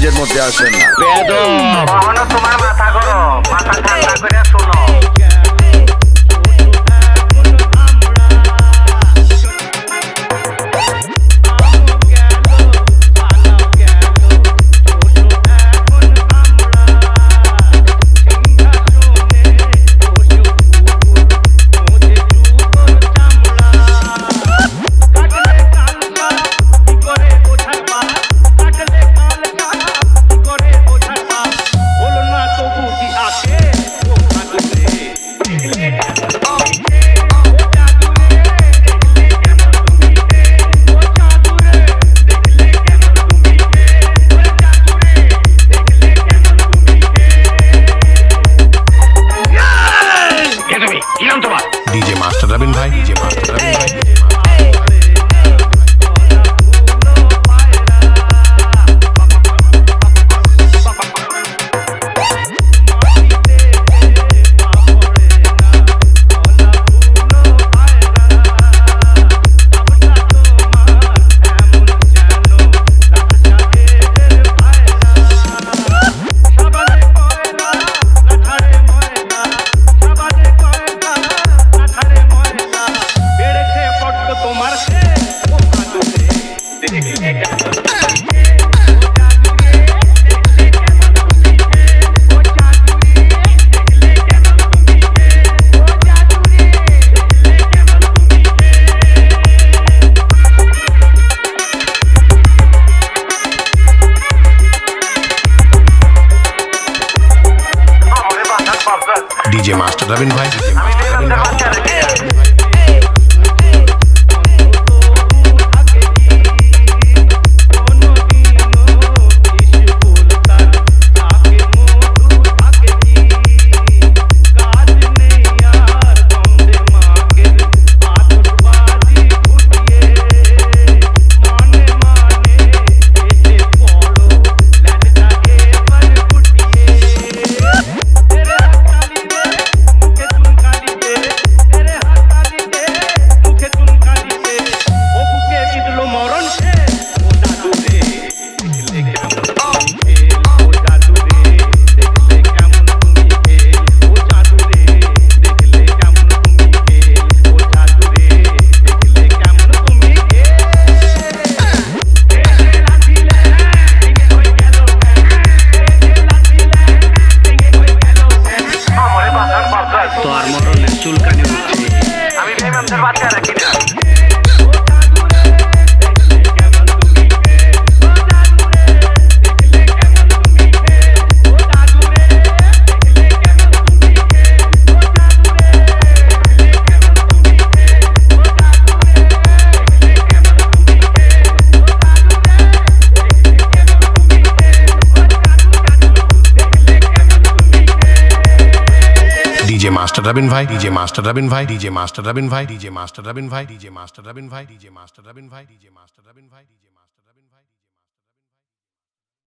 রেঞ্জের মধ্যে আসেন না। তোমার মাথা মাথা ঠান্ডা করে কে নাম তোমার? ডিজে মাস্টার রবিন ভাই ডিজে মাস্টার রবিন ভাই। রবিন ভাই ডিজে আমি ডিজে মাস্টার রবিন ভাই ডিজে মাস্টার রবিন ভাই ডিজে মাস্টার রবিন ভাই ডিজে মাস্টার রবিন ভাই ডিজে মাস্টার রবিন ভাই ডিজে মাস্টার রবিন ভাই ডিজে মাস্টার রবিন ভাই ডিজে